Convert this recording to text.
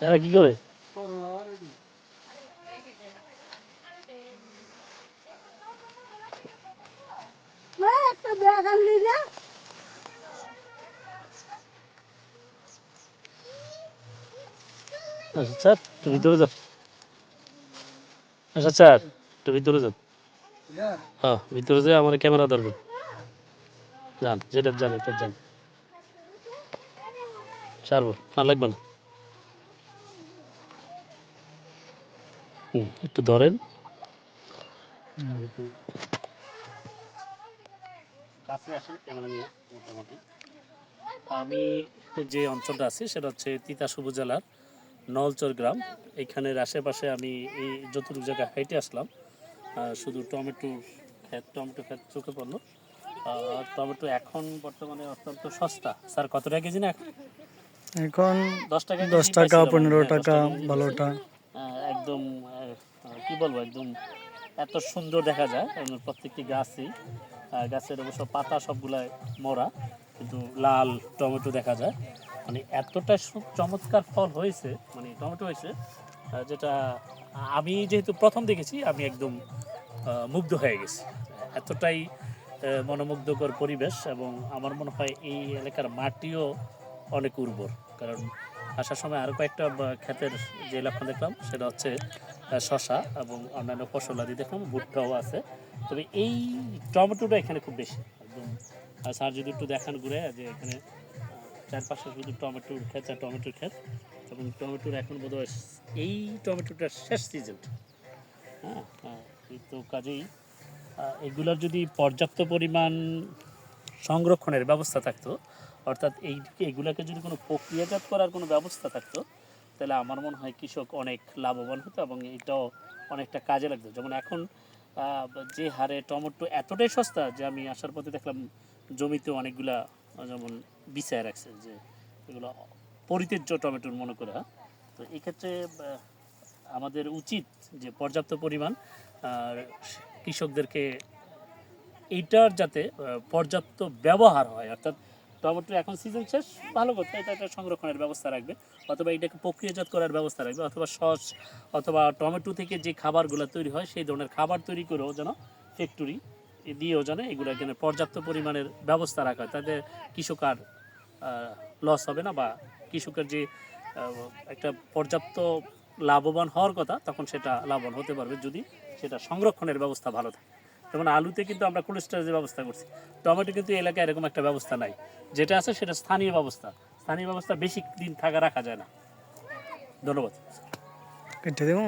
এরা কি করে একটা ব্যাগ আনলি না আচ্ছা স্যার একটু ভিতরে যান আচ্ছা স্যার একটু ভিতরে যান হ্যাঁ ভিতরে যেয়ে আমার ক্যামেরা ধরবেন যান যেটা যান এটা যান ছাড়বো না লাগবে না হুম একটু ধরেন কাছে আসেন ক্যামেরা নিয়ে মোটামুটি আমি যে অঞ্চলটা আছি সেটা হচ্ছে তিতাস উপজেলার নলচর গ্রাম। এখানের আশেপাশে আমি এই যতটুকু জায়গায় হাইটে আসলাম শুধু টমেটো ক্ষেত টমেটো ক্ষেত চোখে পড়ল। আর টমেটো এখন বর্তমানে অত্যন্ত সস্তা। স্যার কত টাকা কেজি না এখন? এখন দশ টাকা দশ টাকা। পনেরো হ্যাঁ, টাকা ভালোটা একদম আহ, আহ, কি বলব একদম এত সুন্দর দেখা যায়। প্রত্যেকটি গাছই গাছের অবশ্য পাতা সবগুলাই মরা কিন্তু লাল টমেটো দেখা যায়। মানে এতটা চমৎকার ফল হয়েছে মানে টমেটো হয়েছে যেটা আমি যেহেতু প্রথম দেখেছি, আমি একদম মুগ্ধ হয়ে গেছি। এতটাই মনোমুগ্ধকর পরিবেশ এবং আমার মনে হয় এই এলাকার মাটিও অনেক উর্বর। কারণ আসার সময় আরও কয়েকটা ক্ষেতের যে লক্ষণ দেখলাম, সেটা হচ্ছে শশা এবং অন্যান্য ফসল আদি দেখলাম, ভুট্টাও আছে। তবে এই টমেটোটা এখানে খুব বেশি। একদম স্যার যদি একটু দেখান ঘুরে, যে এখানে চারপাশে শুধু টমেটোর ক্ষেত আর টমেটোর ক্ষেত এবং টমেটোর এখন বোধ এই টমেটোটার শেষ সিজন হ্যাঁ হ্যাঁ, তো কাজেই এগুলোর যদি পর্যাপ্ত পরিমাণ সংরক্ষণের ব্যবস্থা থাকতো অর্থাৎ এই এগুলাকে যদি কোনো প্রক্রিয়াজাত করার কোনো ব্যবস্থা থাকতো তাহলে আমার মনে হয় কৃষক অনেক লাভবান হতো এবং এটাও অনেকটা কাজে লাগতো। যেমন এখন যে হারে টমেটো এতটাই সস্তা যে আমি আসার পথে দেখলাম জমিতে অনেকগুলা যেমন বিচার রাখছে যে এগুলো পরিতেজ্য টমেটোর মনে করা তো এক্ষেত্রে আমাদের উচিত যে পর্যাপ্ত পরিমাণ কৃষকদেরকে এইটার যাতে পর্যাপ্ত ব্যবহার হয়। অর্থাৎ টমেটো এখন সিজন শেষ, ভালো করতে এটা একটা সংরক্ষণের ব্যবস্থা রাখবে। অথবা এটাকে প্রক্রিয়াজাত করার ব্যবস্থা রাখবে, অথবা সস, অথবা টমেটো থেকে যে খাবারগুলো তৈরি হয়, সেই ধরনের খাবার তৈরি করেও যেন ফ্যাক্টরি দিয়েও যেন এগুলো এখানে পর্যাপ্ত পরিমাণের ব্যবস্থা রাখা হয়। তাতে কৃষক আর লস হবে না বা কৃষকের যে একটা পর্যাপ্ত লাভবান হওয়ার কথা তখন সেটা লাভবান হতে পারবে যদি সেটা সংরক্ষণের ব্যবস্থা ভালো থাকে। যেমন আলুতে কিন্তু আমরা কোল্ড স্টোরেজের ব্যবস্থা করছি টমেটো কিন্তু এলাকায় এরকম একটা ব্যবস্থা নাই। যেটা আছে সেটা স্থানীয় ব্যবস্থা। স্থানীয় ব্যবস্থা বেশি দিন থাকা রাখা যায় না। ধন্যবাদ। কেটে দেবো।